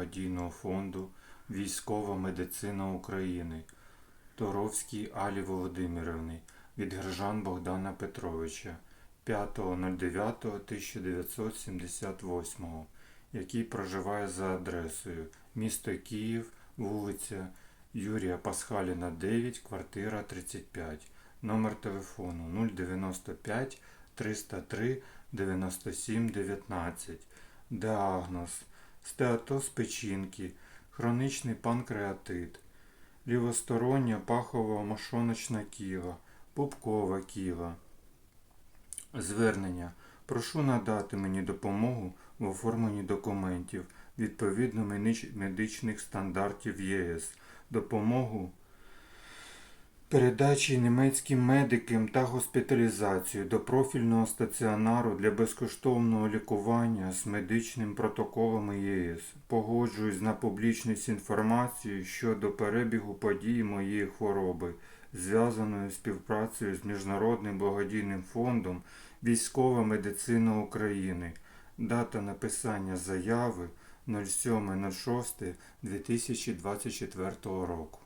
благодійного фонду Військова медицина України Торовській Алі Володимирівні від Гержан Богдана Петровича 5.09.1978, який проживає за адресою місто Київ, вулиця Юрія Пасхаліна 9, квартира 35, номер телефону 095 303 97 19. Діагноз стеатоз печінки, хронічний панкреатит, лівостороння пахова мошоночна кіла, пупкова кіла. Звернення. Прошу надати мені допомогу в оформленні документів відповідно медичних стандартів ЄС, допомогу передачі німецьким медикам та госпіталізацію до профільного стаціонару для безкоштовного лікування з медичним протоколом ЄС. Погоджуюсь на публічність інформації щодо перебігу подій моєї хвороби, зв'язаної співпрацею з Міжнародним благодійним фондом Військова медицина України. Дата написання заяви 07.06.2024 року.